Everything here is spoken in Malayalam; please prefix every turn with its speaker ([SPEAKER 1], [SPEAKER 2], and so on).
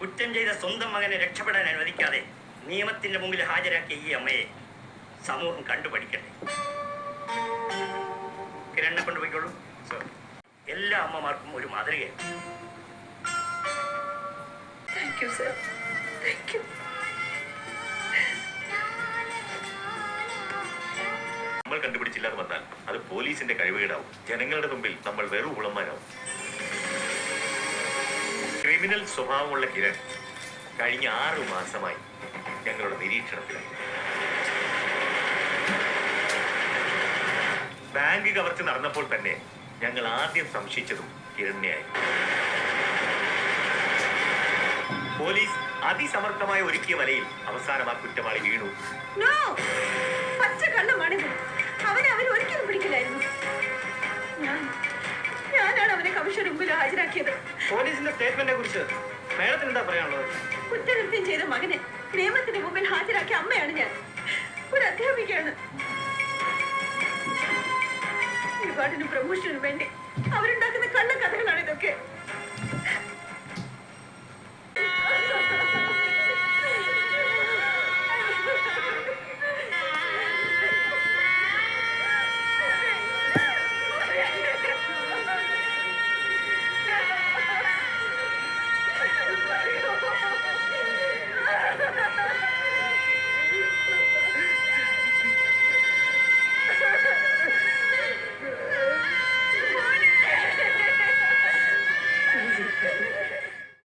[SPEAKER 1] കുറ്റം ചെയ്ത സ്വന്തം മകനെ രക്ഷപ്പെടാൻ അനുവദിക്കാതെ നിയമത്തിന്റെ മുമ്പിൽ ഹാജരാക്കിയ ഈ അമ്മയെ സമൂഹം കണ്ടുപഠിക്കട്ടെ. കിരണ്ണ കൊണ്ടുപോയിക്കോളൂ സർ എല്ലാ അമ്മമാർക്കും ഒരു മാതൃകയാണ്.
[SPEAKER 2] Thank you sir thank you
[SPEAKER 3] നമ്മൾ കണ്ടുപിടിച്ചില്ലാതെ വന്നാൽ അത് പോലീസിന്റെ കഴിവുകേടാവും. ജനങ്ങളുടെ മുമ്പിൽ നമ്മൾ വെറു ഉളന്മാരാവും. ക്രിമിനൽ സ്വഭാവമുള്ള കിരൺ കഴിഞ്ഞ ആറു മാസമായി ഞങ്ങളുടെ നിരീക്ഷണത്തിലായി ബാങ്ക് കവർച്ച നടന്നപ്പോൾ തന്നെ ഞങ്ങൾ ആദ്യം സംശയിച്ചതും കിരണിനെയായിരുന്നു പോലീസ് അതിസമർത്ഥമായി ഒരുക്കിയ വലയിൽ അവസാനം ആ കുറ്റവാളി വീണു.
[SPEAKER 2] പച്ച കള്ളമാണിത് കമ്മീഷൻ മുമ്പിൽ ഹാജരാക്കിയത്.
[SPEAKER 4] പോലീസിന്റെ സ്റ്റേറ്റ്മെന്റിനെ കുറിച്ച് മേഡത്തിന് എന്താ പറയാനുള്ളത്?
[SPEAKER 2] കുറ്റകൃത്യം ചെയ്ത മകനെ നിയമത്തിന്റെ മുമ്പിൽ ഹാജരാക്കിയ അമ്മയാണ് ഞാൻ. ഒരു അധ്യാപികയാണ്. ഒരുപാടിനും പ്രമോഷനും വേണ്ടി അവരുണ്ടാക്കുന്ന കള്ളക്കഥകളാണ് ഇതൊക്കെ.